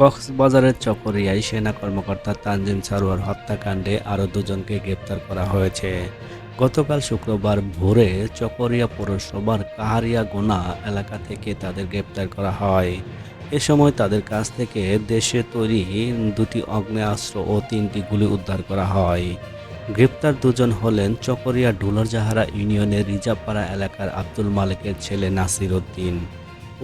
কক্সবাজারের চকরিয়ায় সেনা কর্মকর্তা তানজিম সারোয়ার হত্যাকাণ্ডে আরও দুজনকে গ্রেপ্তার করা হয়েছে। গতকাল শুক্রবার ভোরে চকরিয়া পৌরসভার কাহারিয়া গোনা এলাকা থেকে তাদের গ্রেপ্তার করা হয়। এ সময় তাদের কাছ থেকে দেশে তৈরি দুটি আগ্নেয়াস্ত্র ও তিনটি গুলি উদ্ধার করা হয়। গ্রেপ্তার দুজন হলেন চকরিয়া ডুলারজাহারা ইউনিয়নের রিজাপাড়া এলাকার আব্দুল মালিকের ছেলে নাসির উদ্দিন।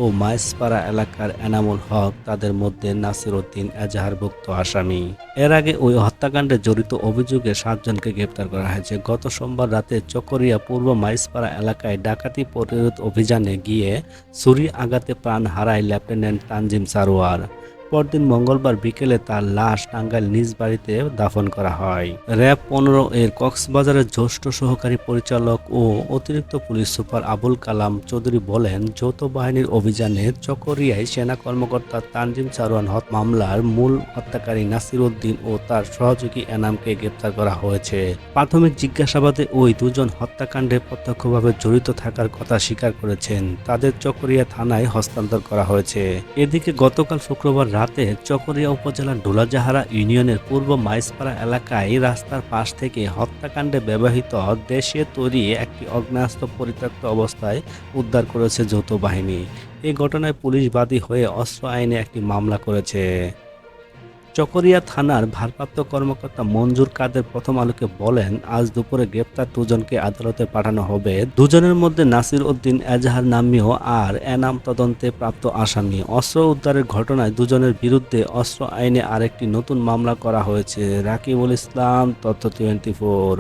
ও মাইসপাড়া এলাকার এনামুল হক, তাদের মধ্যে নাসির উদ্দিন, এজাহারভুক্ত আসামি। এর আগে ওই হত্যাকাণ্ডে জড়িত অভিযোগে সাতজনকে গ্রেপ্তার করা হয়েছে। গত সোমবার রাতে চকরিয়া পূর্ব মাইসপাড়া এলাকায় ডাকাতি প্রতিরোধ অভিযানে গিয়ে ছুরি আঘাতে প্রাণ হারায় লেফটেন্যান্ট তানজিম সারোয়ার। পরদিন মঙ্গলবার বিকেলে তার লাশ টাঙ্গাইল নিজ বাড়িতে দাফন করা হয়। র্যাব পনেরো এর কক্সবাজারের জ্যেষ্ঠ সহকারী পরিচালক ও অতিরিক্ত পুলিশ সুপার আবুল কালাম চৌধুরী বলেন, যৌথ বাহিনীর অভিযানে চকরিয়ায় সেনা কর্মকর্তা তানজিম সারোয়ান হত মামলার মূল হত্যাকারী নাসির উদ্দিন ও তার সহযোগী এনামকে গ্রেপ্তার করা হয়েছে। প্রাথমিক জিজ্ঞাসাবাদে ওই দুজন হত্যাকাণ্ডে প্রত্যক্ষভাবে জড়িত থাকার কথা স্বীকার করেছেন। তাদের চকরিয়া থানায় হস্তান্তর করা হয়েছে। এদিকে গতকাল শুক্রবার রাতে চকরিয়া উপজেলার ডোলাজাহারা ইউনিয়নের পূর্ব মাইসপাড়া এলাকায় রাস্তার পাশ থেকে হত্যাকাণ্ডে ব্যবহৃত দেশে তৈরি একটি অগ্নাস্ত্র পরিত্যক্ত অবস্থায় উদ্ধার করেছে যৌথ বাহিনী। এই ঘটনায় পুলিশ বাদী হয়ে অস্ত্র আইনে একটি মামলা করেছে। চকরিয়া থানার ভারপ্রাপ্ত কর্মকর্তা মঞ্জুর কাদের প্রথম আলোকে বলেন, আজ দুপুরে গ্রেপ্তার দুজনকে আদালতে পাঠানো হবে। দুজনের মধ্যে নাসির উদ্দিন, এজাহার নামীয় আর এনাম তদন্তে প্রাপ্ত আসামি। অস্ত্র উদ্ধারের ঘটনায় দুজনের বিরুদ্ধে অস্ত্র আইনে আরেকটি নতুন মামলা করা হয়েছে। রাকিবুল ইসলাম, তথ্য টোয়েন্টি ফোর।